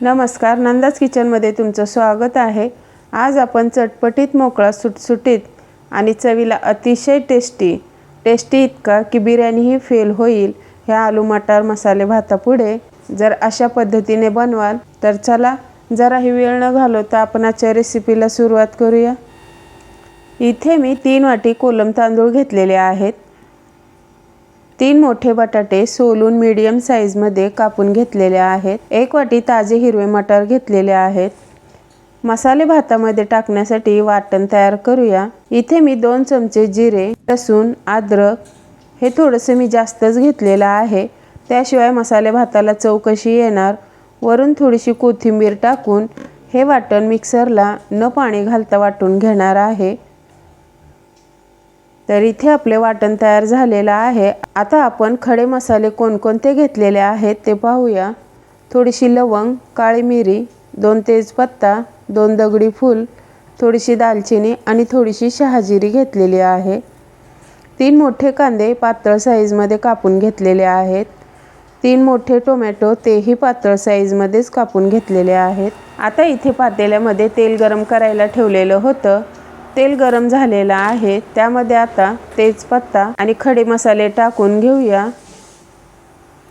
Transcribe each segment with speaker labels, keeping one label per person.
Speaker 1: नमस्कार नंदाज किचनमध्ये तुमचं स्वागत आहे. आज आपण चटपटीत मोकळा सुटसुटीत आणि चवीला अतिशय टेस्टी टेस्टी इतका की बिर्याणीही फेल होईल ह्या आलू मटार मसाले भातापुढे. जर अशा पद्धतीने बनवाल तर चला जराही वेळ न घालवता आपण आजच्या रेसिपीला सुरुवात करूया. इथे मी तीन वाटी कोलम तांदूळ घेतलेले आहेत. तीन मोठे बटाटे सोलून मीडियम साईजमध्ये कापून घेतलेले आहेत. एक वाटी ताजे हिरवे मटार घेतलेले आहेत. मसाले भातामध्ये टाकण्यासाठी वाटण तयार करूया. इथे मी दोन चमचे जिरे लसूण अद्रक हे थोडंसं मी जास्तच घेतलेलं आहे. त्याशिवाय मसाले भाताला चौकशी येणार. वरून थोडीशी कोथिंबीर टाकून हे वाटण मिक्सरला न पाणी घालता वाटून घेणार आहे. तर इथे आपले वाटण तयार झालेलं आहे. आता आपण खडे मसाले कोणकोणते घेतलेले आहेत ते पाहूया. थोडीशी लवंग काळी मिरी दोन तेजपत्ता दोन दगडी फूल थोडीशी दालचिनी आणि थोडीशी शहाजिरी घेतलेली आहे. तीन मोठे कांदे पातळ साईजमध्ये कापून घेतलेले आहेत. तीन मोठे टोमॅटो तेही पातळ साईजमध्येच कापून घेतलेले आहेत. आता इथे पातेल्यामध्ये तेल गरम करायला ठेवलेलं होतं. तेल गरम झालेलं आहे. त्यामध्ये आता तेजपत्ता आणि खडे मसाले टाकून घेऊया.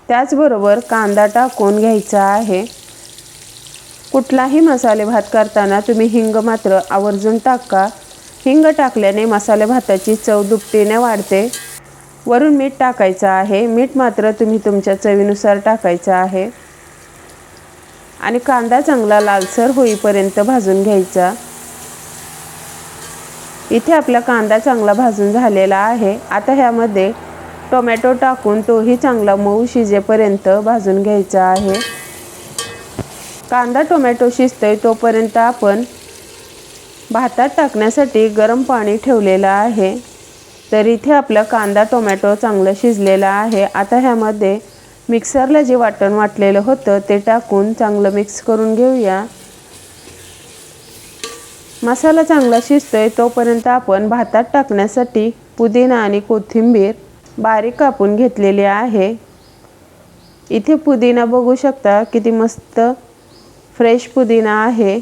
Speaker 1: त्याचबरोबर कांदा टाकून घ्यायचा आहे. कुठलाही मसाले भात करताना तुम्ही हिंग मात्र आवर्जून टाका. हिंग टाकल्याने मसाले भाताची चव दुपटीने वाढते. वरून मीठ टाकायचं आहे. मीठ मात्र तुम्ही तुमच्या चवीनुसार टाकायचं आहे. आणि कांदा चांगला लालसर होईपर्यंत भाजून घ्यायचा. इथे आपला कांदा चांगला भाजून झालेला आहे. आता ह्यामध्ये टोमॅटो टाकून तोही चांगला मऊ शिजेपर्यंत भाजून घ्यायचा आहे. कांदा टोमॅटो शिजतोय तोपर्यंत आपण भातात टाकण्यासाठी गरम पाणी ठेवलेलं आहे. तर इथे आपला कांदा टोमॅटो चांगलं शिजलेलं आहे. आता ह्यामध्ये मिक्सरला जे वाटण वाटलेलं होतं ते टाकून चांगलं मिक्स करून घेऊया. मसाला चांगला शिजतोय तोपर्यंत आपण भातात टाकण्यासाठी पुदिना आणि कोथिंबीर बारीक कापून घेतलेली आहे. इथे पुदिना बघू शकता किती मस्त फ्रेश पुदिना आहे.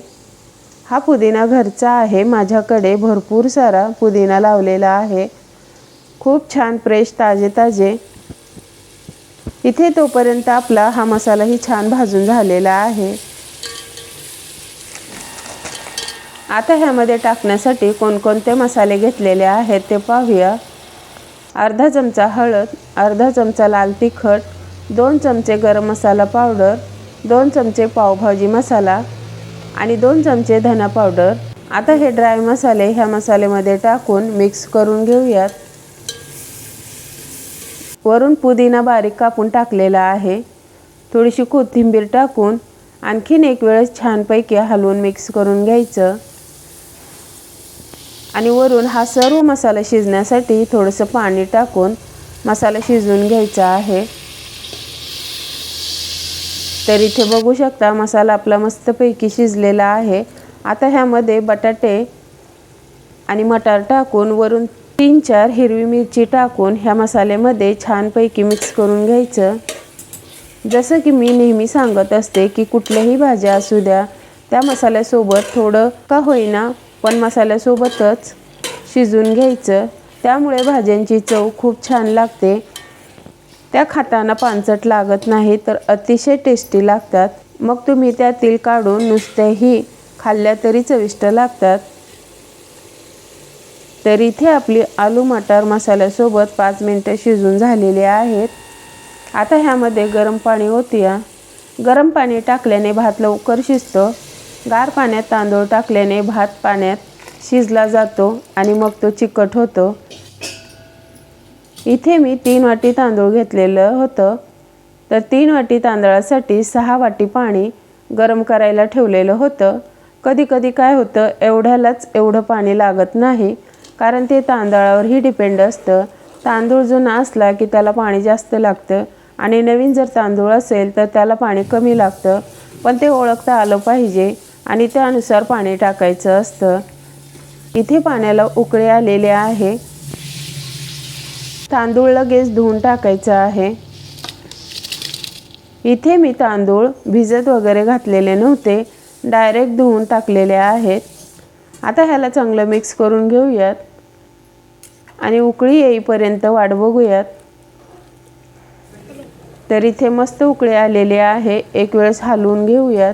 Speaker 1: हा पुदिना घरचा आहे. माझ्याकडे भरपूर सारा पुदिना लावलेला आहे. खूप छान फ्रेश ताजे ताजे इथे तोपर्यंत आपला हा मसालाही छान भाजून झालेला आहे. आता ह्यामध्ये टाकण्यासाठी कोणकोणते मसाले घेतलेले आहेत ते पाहूया. अर्धा चमचा हळद अर्धा चमचा लाल तिखट दोन चमचे गरम मसाला पावडर दोन चमचे पावभाजी मसाला आणि दोन चमचे धना पावडर. आता हे ड्राय मसाले ह्या मसाल्यामध्ये टाकून मिक्स करून घेऊयात. वरून पुदिना बारीक कापून टाकलेला आहे. थोडीशी कोथिंबीर टाकून आणखीन एक वेळेस छानपैकी हलवून मिक्स करून घ्यायचं. आणि वरून हा सर्व मसाला शिजण्यासाठी थोडंसं पाणी टाकून मसाला शिजवून घ्यायचा आहे. तर इथे बघू शकता मसाला आपला मस्तपैकी शिजलेला आहे. आता ह्यामध्ये बटाटे आणि मटार टाकून वरून तीन चार हिरवी मिरची टाकून ह्या मसाल्यामध्ये छानपैकी मिक्स करून घ्यायचं. जसं की मी नेहमी सांगत असते की कुठल्याही भाज्या असू द्या त्या मसाल्यासोबत थोडं का होईना पण मसाल्यासोबतच शिजून घ्यायचं. त्यामुळे भाज्यांची चव खूप छान लागते. त्या खाताना पानसट लागत नाही तर अतिशय टेस्टी लागतात. मग तुम्ही त्यातील काढून नुसत्याही खाल्ल्या तरी चविष्ट लागतात. तर इथे आपली आलू मटार मसाल्यासोबत पाच मिनटं शिजून झालेली आहेत. आता ह्यामध्ये गरम पाणी ओतूया. गरम पाणी टाकल्याने भात लवकर शिजतो. गार पाण्यात तांदूळ टाकल्याने भात पाण्यात शिजला जातो आणि मग तो चिकट होतो. इथे मी तीन वाटी तांदूळ घेतलेलं होतं. तर तीन वाटी तांदळासाठी सहा वाटी पाणी गरम करायला ठेवलेलं होतं. कधी कधी काय होतं एवढ्यालाच एवढं पाणी लागत नाही कारण ते तांदळावरही डिपेंड असतं. तांदूळ जुना असला की त्याला पाणी जास्त लागतं आणि नवीन जर तांदूळ असेल तर त्याला पाणी कमी लागतं. पण ते ओळखता आलं पाहिजे. आणि त्यानुसार पाणी टाकायचं असतं. इथे पाण्याला उकळे आलेले आहे. तांदूळ लगेच धुवून टाकायचं आहे. इथे मी तांदूळ भिजत वगैरे घातलेले नव्हते. डायरेक्ट धुवून टाकलेले आहेत. आता ह्याला चांगलं मिक्स करून घेऊयात. आणि उकळी येईपर्यंत वाट बघूयात. तर इथे मस्त उकळी आलेली आहे. एक वेळेस हलवून घेऊयात.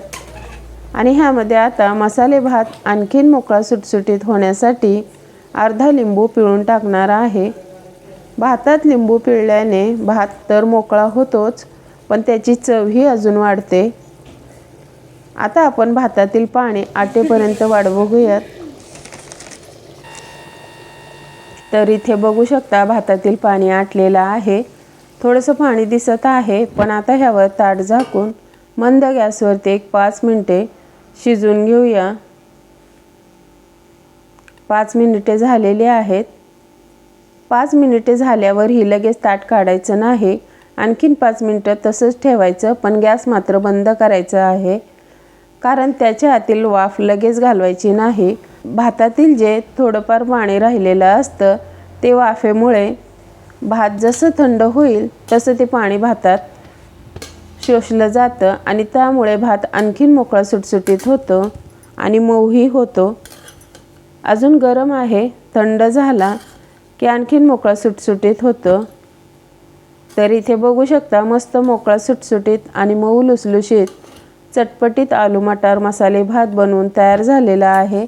Speaker 1: आणि ह्यामध्ये आता मसाले भात आणखीन मोकळा सुटसुटीत होण्यासाठी अर्धा लिंबू पिळून टाकणार आहे. भातात लिंबू पिळल्याने भात तर मोकळा होतोच पण त्याची चवही अजून वाढते. आता आपण भातातील पाणी आटेपर्यंत वाढवूयात तर इथे बघू शकता भातातील पाणी आटलेलं आहे. थोडंसं पाणी दिसत आहे पण आता ह्यावर ताट झाकून मंद गॅसवरती एक पाच मिनटे शिजून घेऊया. पाच मिनिटे झालेली आहेत. पाच मिनिटे झाल्यावर ही लगेच ताट काढायचं नाही. आणखीन पाच मिनटं तसंच ठेवायचं पण गॅस मात्र बंद करायचं आहे. कारण त्याच्या आतील वाफ लगेच घालवायची नाही. भातातील जे थोडंफार पाणी राहिलेलं असतं ते वाफेमुळे भात जसं थंड होईल तसं ते पाणी भातात शोषलं जातं आणि त्यामुळे भात आणखीन मोकळा सुटसुटीत होतो आणि मऊही होतो. अजून गरम आहे थंड झाला की आणखीन मोकळा सुटसुटीत होतं. तर इथे बघू शकता मस्त मोकळा सुटसुटीत आणि मऊ लुसलुशीत चटपटीत आलू मटार मसाले भात बनवून तयार झालेला आहे.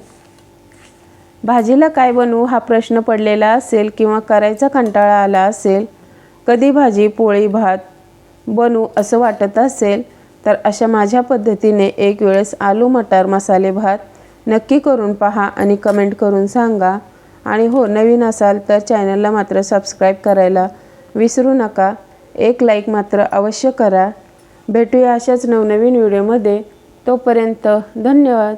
Speaker 1: भाजीला काय बनवू हा प्रश्न पडलेला असेल किंवा करायचा कंटाळा आला असेल कधी भाजी पोळी भात बनू असं वाटत असेल तर अशा माझ्या पद्धतीने एक वेळेस आलू मटार मसाले भात नक्की करून पहा आणि कमेंट करून सांगा. आणि हो नवीन असाल तर चॅनलला मात्र सबस्क्राईब करायला विसरू नका. एक लाईक मात्र अवश्य करा. भेटूया अशाच नवनवीन व्हिडिओमध्ये तोपर्यंत धन्यवाद.